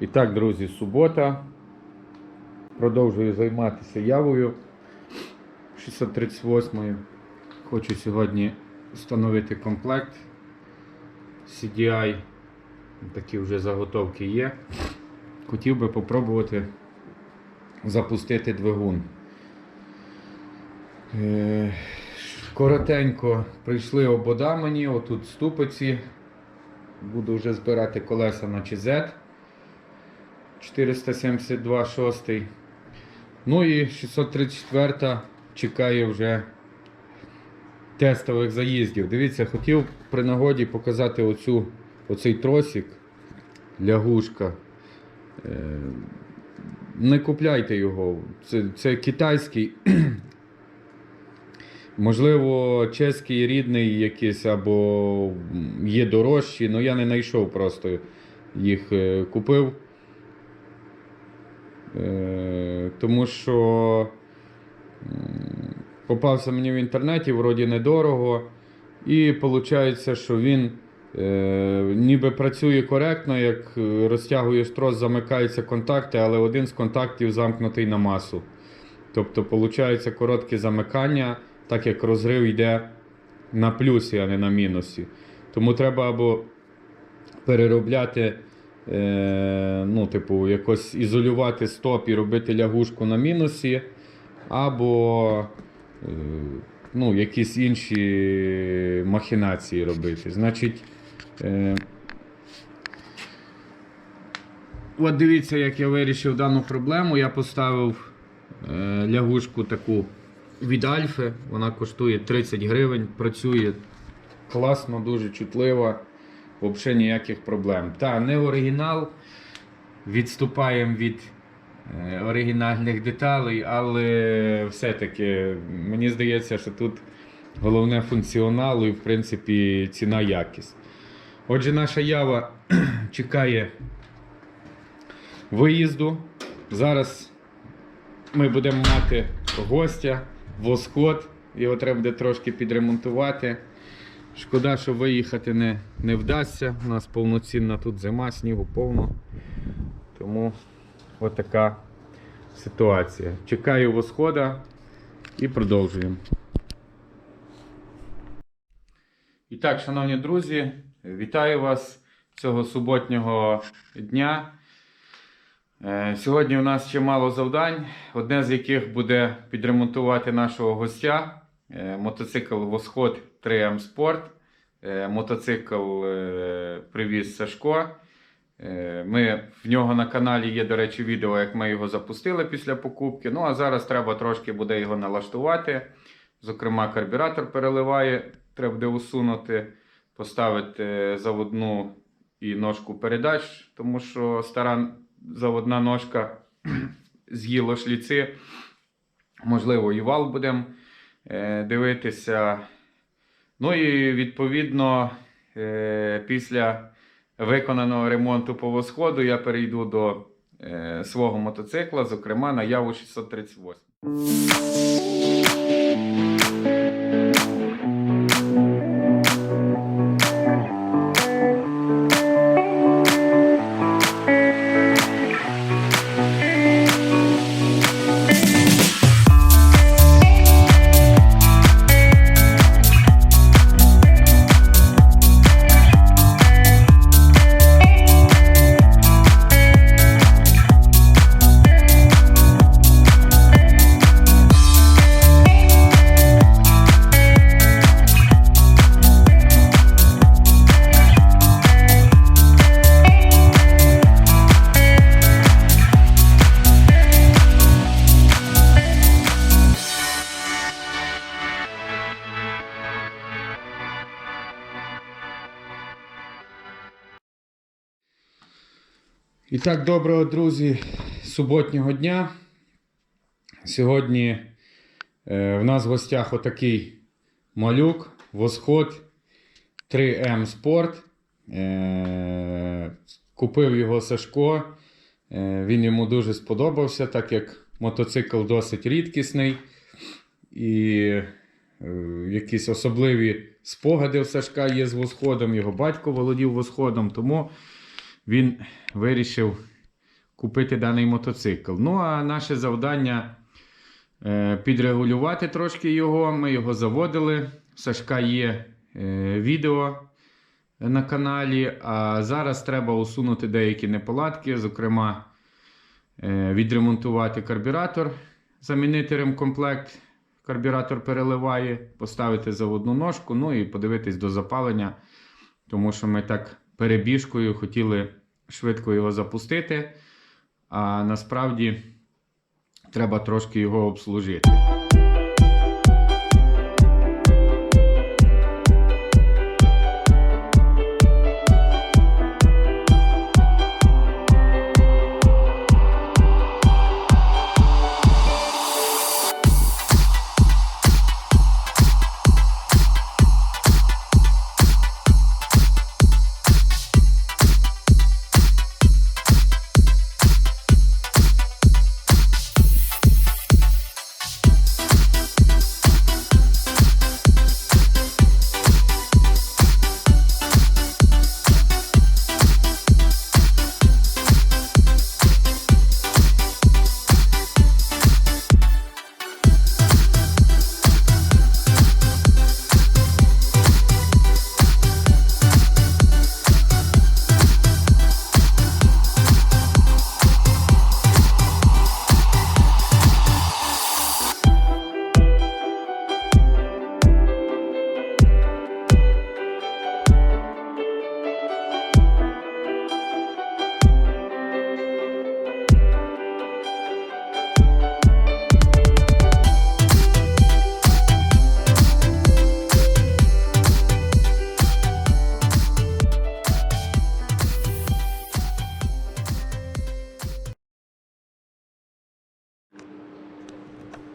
І так, друзі, субота. Продовжую займатися явою 638. Хочу сьогодні встановити комплект CDI. Такі вже заготовки є. Хотів би попробувати запустити двигун. Е, Коротенько прийшли обода мені, отут ступиці. Буду вже збирати колеса на ЧЗ. 472 6. Ну і 634 чекає вже тестових заїздів. Дивіться, хотів при нагоді показати оцю, оцей тросик лягушка. Е, Не купляйте його. Це, це китайський. Можливо, чеський рідний якийсь або є дорожчі, але я не знайшов просто їх е, купив. Е, Тому що попався мені в інтернеті, вроді недорого. І виходить, що він е, ніби працює коректно, як е, розтягуєш трос, замикаються контакти, але один з контактів замкнутий на масу. Тобто, виходить коротке замикання, так як розрив йде на плюсі, а не на мінусі. Тому треба або переробляти, е, ну, типу, якось ізолювати стоп і робити лягушку на мінусі, або е, ну, якісь інші махінації робити. Значить, е, от дивіться, як я вирішив дану проблему. Я поставив е, лягушку таку від Альфи. Вона коштує 30 гривень, працює класно, дуже чутлива. Взагалі ніяких проблем. Та, не оригінал. Відступаємо від е, оригінальних деталей, але все-таки мені здається, що тут головне функціонал і, в принципі, ціна якість. Отже, наша ява чекає виїзду. Зараз ми будемо мати гостя, восход. Його треба буде трошки підремонтувати. Шкода, що виїхати не, не вдасться. У нас повноцінна тут зима, снігу повно. Тому отака ситуація. Чекаю восхода і продовжуємо. І так, шановні друзі, вітаю вас цього суботнього дня. Е, Сьогодні у нас чимало завдань, одне з яких буде підремонтувати нашого гостя. Е, Мотоцикл Восход 3М Sport. Е, Мотоцикл е, привіз Сашко. Е, Ми, в нього на каналі є, до речі, відео, як ми його запустили після покупки. Ну а зараз треба трошки буде його налаштувати. Зокрема, карбюратор переливає, треба буде усунути, поставити заводну і ножку передач, тому що стара заводна ножка з'їла шліци. Можливо, і вал будемо дивитися. Ну і відповідно, е, після виконаного ремонту по восходу я перейду до е, свого мотоцикла, зокрема на Яву 638. І так, доброго, друзі, суботнього дня. Сьогодні е, в нас в гостях отакий малюк, восход 3М Sport. Е, купив його Сашко. Е, він йому дуже сподобався, так як мотоцикл досить рідкісний. І е, якісь особливі спогади в Сашка є з восходом. Його батько володів восходом, тому він вирішив купити даний мотоцикл. Ну а наше завдання е, підрегулювати трошки його. Ми його заводили. У Сашка є е, відео на каналі. А зараз треба усунути деякі неполадки, зокрема, е, відремонтувати карбюратор, замінити ремкомплект. Карбюратор переливає, поставити заводну ножку, ну і подивитись до запалення, тому що ми так перебіжкою хотіли швидко його запустити, а насправді треба трошки його обслужити.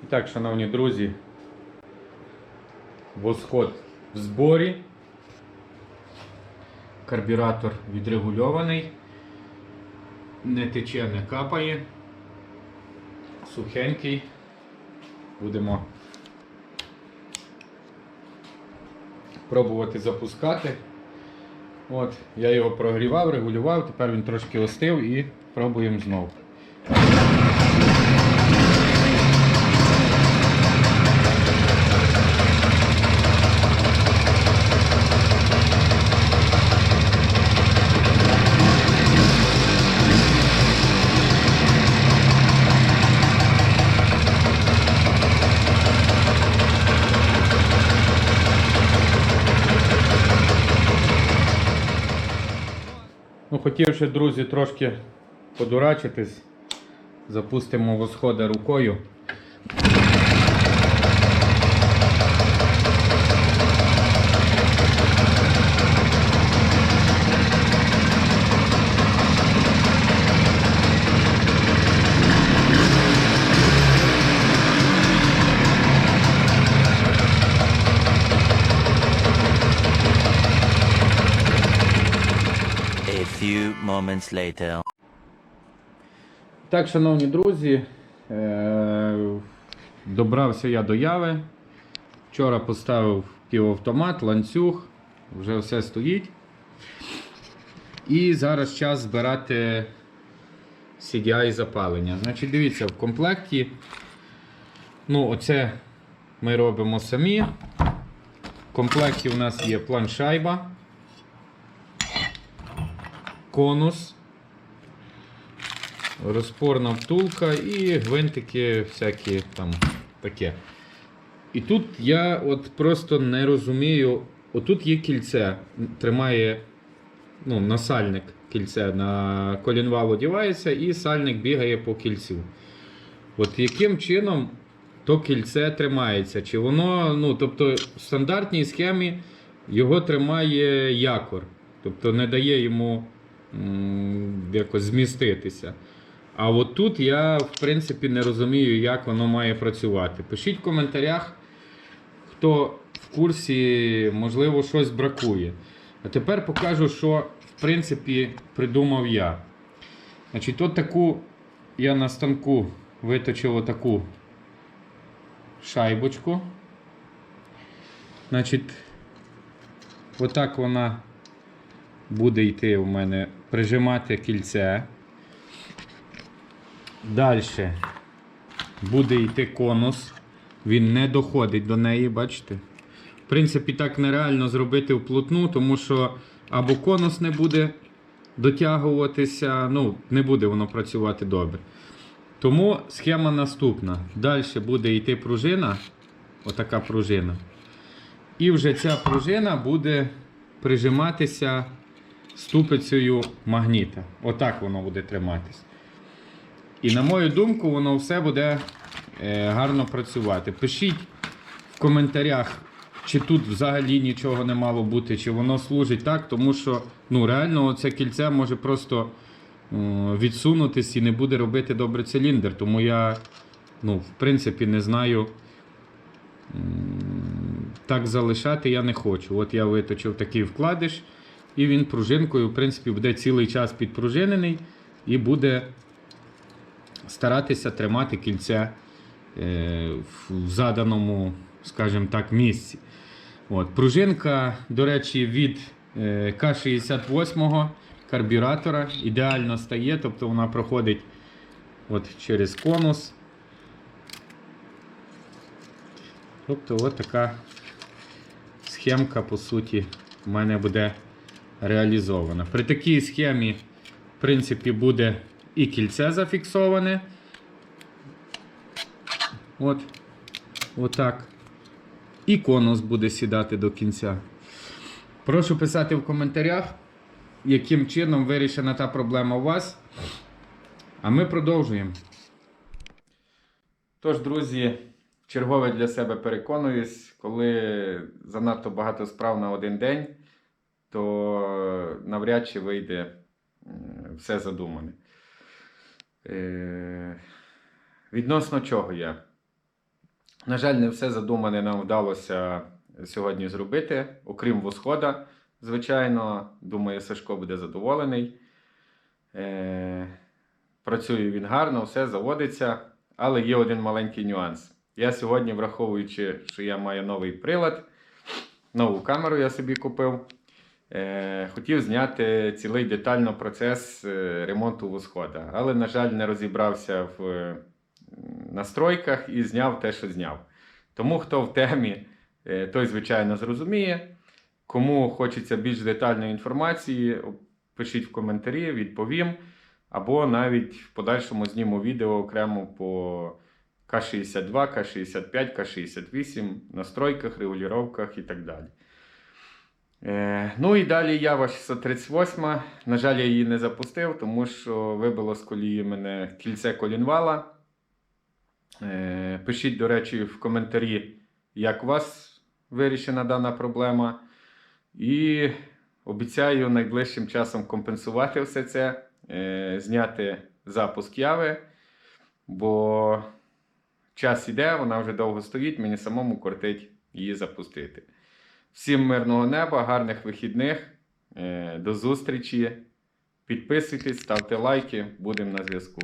Так, шановні друзі, восход в зборі. Карбюратор відрегульований, не тече, не капає. Сухенький. Будемо пробувати запускати. От, я його прогрівав, регулював, тепер він трошки остив і пробуємо знову. Хотів ще, друзі, трошки подурачитись. Запустимо восходи рукою. A few moments later. Так, шановні друзі, е- добрався я до яви. Вчора поставив півавтомат, ланцюг, вже все стоїть. І зараз час збирати CDI запалення. Значить, дивіться, в комплекті, ну, оце ми робимо самі. В комплекті у нас є планшайба, конус розпорна втулка і гвинтики всякі там таке. І тут я от просто не розумію. Отут є кільце, тримає ну, на кільце на колінвал одівається, і сальник бігає по кільцю. От яким чином то кільце тримається? Чи воно, ну, тобто, в стандартній схемі його тримає якор, тобто не дає йому якось зміститися. А от тут я, в принципі, не розумію, як воно має працювати. Пишіть в коментарях, хто в курсі, можливо, щось бракує. А тепер покажу, що в принципі придумав я. Значить, от таку я на станку виточив отаку шайбочку. Значить, отак вона буде йти у мене прижимати кільце. Далі буде йти конус. Він не доходить до неї, бачите? В принципі, так нереально зробити вплотну, тому що або конус не буде дотягуватися, ну, не буде воно працювати добре. Тому схема наступна. Далі буде йти пружина, отака пружина. І вже ця пружина буде прижиматися ступицею магніта. Отак воно буде триматись. І на мою думку, воно все буде е, гарно працювати. Пишіть в коментарях, чи тут взагалі нічого не мало бути, чи воно служить так, тому що ну, реально це кільце може просто відсунутись і не буде робити добре циліндр. Тому я, ну, в принципі, не знаю. Так залишати я не хочу. От я виточив такий вкладиш, і він пружинкою, в принципі, буде цілий час підпружинений і буде старатися тримати кільце в заданому, скажімо так, місці. От, пружинка, до речі, від е, К68 карбюратора ідеально стає, тобто вона проходить от через конус. Тобто от така схемка, по суті, в мене буде реалізована. При такій схемі, в принципі, буде і кільце зафіксоване. От. Отак. І конус буде сідати до кінця. Прошу писати в коментарях, яким чином вирішена та проблема у вас. А ми продовжуємо. Тож, друзі, чергове для себе переконуюсь, коли занадто багато справ на один день, то навряд чи вийде все задумане. Е, Відносно чого я? На жаль, не все задумане нам вдалося сьогодні зробити, окрім восхода, звичайно. Думаю, Сашко буде задоволений. Е, Працює він гарно, все заводиться, але є один маленький нюанс. Я сьогодні, враховуючи, що я маю новий прилад, нову камеру я собі купив. Е, хотів зняти цілий детально процес е, ремонту восхода, але, на жаль, не розібрався в е, настройках і зняв те, що зняв. Тому хто в темі, той, звичайно, зрозуміє. Кому хочеться більш детальної інформації, пишіть в коментарі, відповім. Або навіть в подальшому зніму відео окремо по К62, К65, К68, настройках, регулюваннях і так далі. Е, ну і далі Ява 638. На жаль, я її не запустив, тому що вибило з колії мене кільце колінвала. Е, пишіть, до речі, в коментарі, як у вас вирішена дана проблема. І обіцяю найближчим часом компенсувати все це, е, зняти запуск яви, бо час іде, вона вже довго стоїть, мені самому кортить її запустити. Всім мирного неба, гарних вихідних. Е, До зустрічі. Підписуйтесь, ставте лайки, будемо на зв'язку.